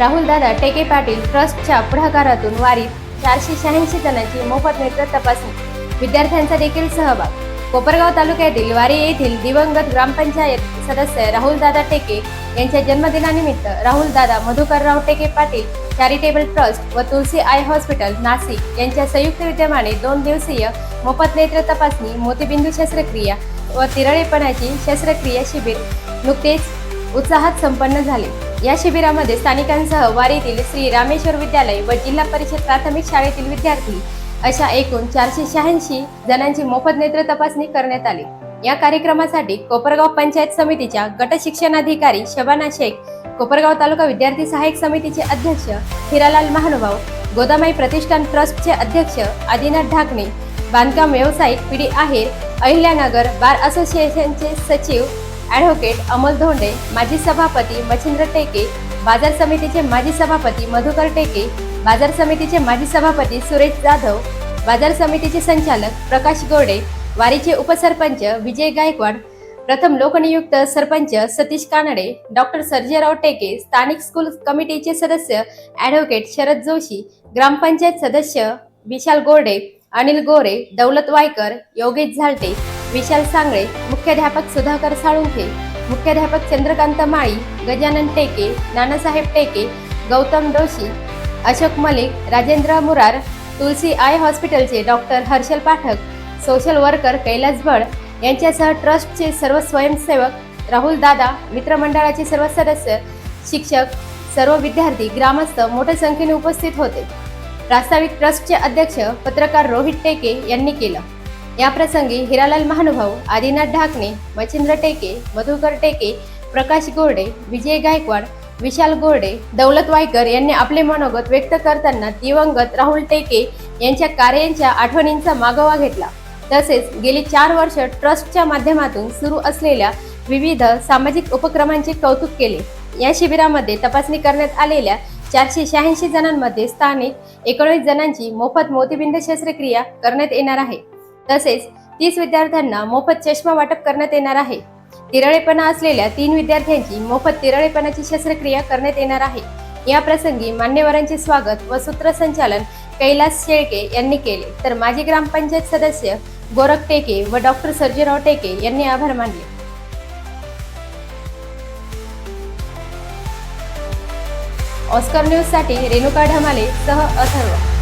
राहुलदादा टेके पाटील ट्रस्टच्या पुढाकारातून वारीत चारशे शहाऐंशी जणांची मोफत नेत्र तपासणी. विद्यार्थ्यांचा देखील सहभाग. कोपरगाव तालुक्यातील वारी येथील दिवंगत ग्रामपंचायत सदस्य राहुलदादा टेके यांच्या जन्मदिनानिमित्त राहुलदादा मधुकरराव टेके पाटील चॅरिटेबल ट्रस्ट व तुलसी आय हॉस्पिटल नाशिक यांच्या संयुक्त विद्यमाने दोन दिवसीय मोफत नेत्र तपासणी मोतीबिंदू शस्त्रक्रिया व तिरळेपणाची शस्त्रक्रिया शिबिर नुकतेच उत्साहात संपन्न झाले. या शिबिरामध्ये स्थानिकांसह वारीतील श्री रामेश्वर विद्यालय व जिल्हा परिषद प्राथमिक शाळेतील विद्यार्थी अशा एकूण चारशे शहाऐंशी जणांची मोफत नेत्र तपासणी करण्यात आली. या कार्यक्रमासाठी कोपरगाव पंचायत समितीच्या गट शिक्षणाधिकारी शबाना शेख कोपरगाव तालुका विद्यार्थी सहाय्यक समितीचे अध्यक्ष हिरालाल महानुभाव गोदामाई प्रतिष्ठान ट्रस्टचे अध्यक्ष आदिनाथ ढाकणे बांधकाम व्यावसायिक पीडी आहेर अहिल्यानगर बार असोसिएशनचे सचिव ॲडव्होकेट अमोल धोंडे माजी सभापती मच्छिंद्र टेके बाजार समितीचे माजी सभापती मधुकर टेके बाजार समितीचे माजी सभापती सुरेश जाधव बाजार समितीचे संचालक प्रकाश गोडे वारीचे उपसरपंच विजय गायकवाड प्रथम लोकनियुक्त सरपंच सतीश कानडे डॉक्टर सर्जेराव टेके स्थानिक स्कूल कमिटीचे सदस्य ॲडव्होकेट शरद जोशी ग्रामपंचायत सदस्य विशाल गोरडे अनिल गोरे दौलत वायकर योगेश झालटे विशाल सांगळे मुख्याध्यापक सुधाकर साळुंखे मुख्याध्यापक चंद्रकांत माळी गजानन टेके नानासाहेब टेके गौतम दोशी अशोक मलिक राजेंद्र मुरार तुलसी आय हॉस्पिटलचे doctor Harshal Pathak social worker Kailas Bhad यांच्यासह ट्रस्टचे सर्व स्वयंसेवक राहुल दादा मित्रमंडळाचे सर्व सदस्य शिक्षक सर्व विद्यार्थी ग्रामस्थ मोठ्या संख्येने उपस्थित होते. प्रास्ताविक ट्रस्टचे अध्यक्ष पत्रकार रोहित टेके यांनी केलं. या प्रसंगी हिरालाल महानुभाव आदिनाथ ढाकणे मच्छिंद्र टेके मधुकर टेके प्रकाश गोरडे विजय गायकवाड विशाल गोरडे दौलत वायकर यांनी आपले मनोगत व्यक्त करताना दिवंगत राहुल टेके यांच्या कार्यांच्या आठवणींचा मागोवा घेतला. तसेच गेली चार वर्ष ट्रस्टच्या माध्यमातून सुरू असलेल्या विविध सामाजिक उपक्रमांचे कौतुक केले. या शिबिरामध्ये तपासणी करण्यात आलेल्या चारशे शहाऐंशी जणांमध्ये स्थानिक एकोणीस जणांची मोफत मोतीबिंद शस्त्रक्रिया करण्यात येणार आहे. तसेच तीस विद्यार्थ्यांना मोफत चष्मा वाटप करण्यात येणार आहे. तिरळेपणा असलेल्या तीन विद्यार्थ्यांची मोफत तिरळेपणाची शस्त्रक्रिया करण्यात येणार आहे. या प्रसंगी मान्यवरांचे स्वागत व सूत्रसंचालन कैलास शेळके यांनी केले. तर माजी ग्रामपंचायत सदस्य गोरख टेके व डॉक्टर सर्जीराव टेके यांनी आभार मानले. ऑस्कर न्यूजसाठी रेणुका ढमाले सह अथर्व.